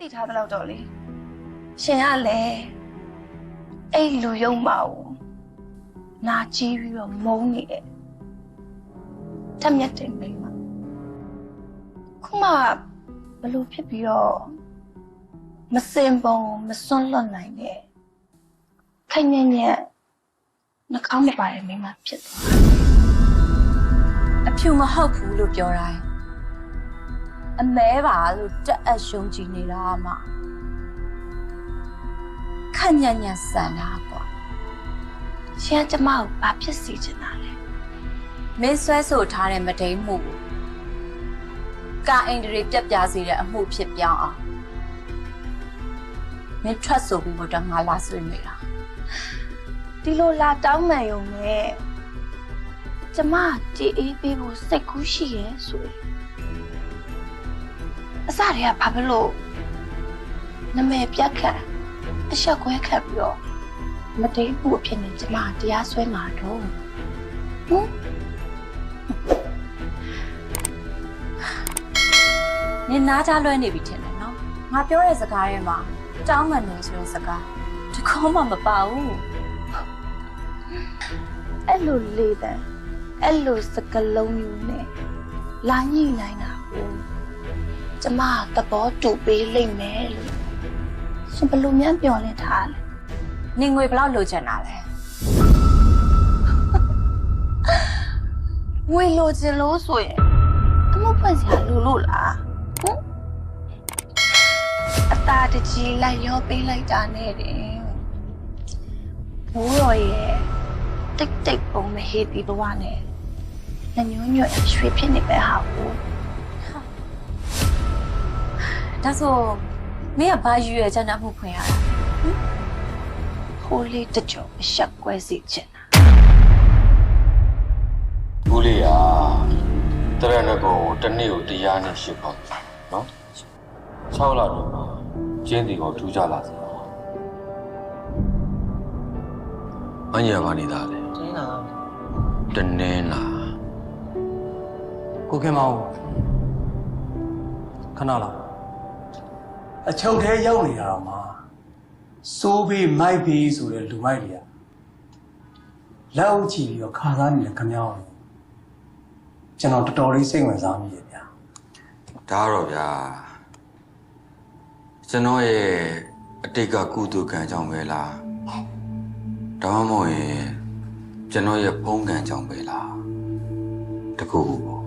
သိထားသလောက်တော့လေရှင်ကလည်းအဲ့လူယုံမအောင်နာကြီးပြီးတော့မုန်းနေတယ်တတ်မြတ်တယ်မိန်းမခုမှဘလို့ဖြစ်ပြီးတော့မစင်ပုံမစွန့်လွတ်နိုင်တဲ့ခိုင်ညံ့ညံ့နှာခေါင်းမပါတဲ့မိန်းမဖြစ်သွားအဖြူမဟုတ်ဘူးလို့ပြောတိုင်း အမဲပါလို့တက်အပ်ရှုံးကြည့်နေတာမှခက်ညံ့ညံ့ဆန်တာကွာရှင်ကကျမကိုဘာဖြစ်စီချင်တာလဲမင်းဆွဲဆိုထားတဲ့မဒိန်မှုကိုကာအင်ဒရီပြက်ပြားစေတဲ့အမှုဖြစ်ပြောင်းအောင်မင်းထွက်ဆိုပြီးတော့ငါလာဆွေးနွေးတာဒီလိုလာတောင်းမှန်ရုံနဲ့ကျမတီးအေးပေးဖို့စိတ်ကူးရှိရဲဆိုရင် အစတည်းကဘာဖြစ်လို့နမဲပြတ်ခတ်အဆက်ခွဲခတ်ပြီးတော့မတိတ်ဘူးအဖြစ်နဲ့ကျမတရားစွဲမှာတော့ဟင်နင်နားကြလွှဲနေပြီထင်တယ်နော်ငါပြောတဲ့စကားထဲမှာတောင်းမှန်နေဆိုတဲ့စကားတခေါမှမပါဘူးအဲ့လိုလေးတန်အဲ့လိုစကလုံးမျိုးနဲ့လာညှိနိုင်တာကို ကျမသဘောတူပေးလိမ့်မယ်လို့ရှင်ဘယ်လိုများပြောလဲထားလဲနင်ငွေဘယ်လောက်လိုချင်တာလဲငွေလိုချင်လို့ဆိုရင်အမှုဖွင့်စရာလိုလို့လားဟမ်အตาတကြီးလိုက်ရောပေးလိုက်တာနဲ့တင်ဘိုးတော်ရဲ့တိတ်တိတ်ပုံမဟေးဒီဘဝနဲ့ညညွညွတ်ရွှေဖြစ်နေပဲဟာကို ဒါဆိုမင်းကဘာယူရချင်တဲ့မှုဖွင့်ရတာဟိုးလေးတကြောအဆက်ကွဲစီချင်တာဘူးလေးอ่ะတရဏဂုံကိုတစ်နေ့ကိုတရားနဲ့ရှစ်ပေါက်နော်6လတော့မှာကျင်းတီကိုထူးကြလာစေအညာပါနေတာလေတင်းလာတနင်းလာကိုခင်မောင်ခဏလာ အချုပ်ထဲရောက်နေတာတော့မှစိုးဘေးမိုက်ဘေးဆိုတဲ့လူမိုက်တွေကလက်အုပ်ချီပြီးတော့ခါစားနေတဲ့ခမောင်းကိုကျွန်တော်တော်တော်လေးစိတ်ဝင်စားမိရဲ့ဗျာဒါတော့ဗျာကျွန်တော်ရဲ့အတိတ်ကကုသကံကြောင့်ပဲလားဒါမှမဟုတ်ရင်ကျွန်တော်ရဲ့ဖုံးကံကြောင့်ပဲလားတကူပေါ့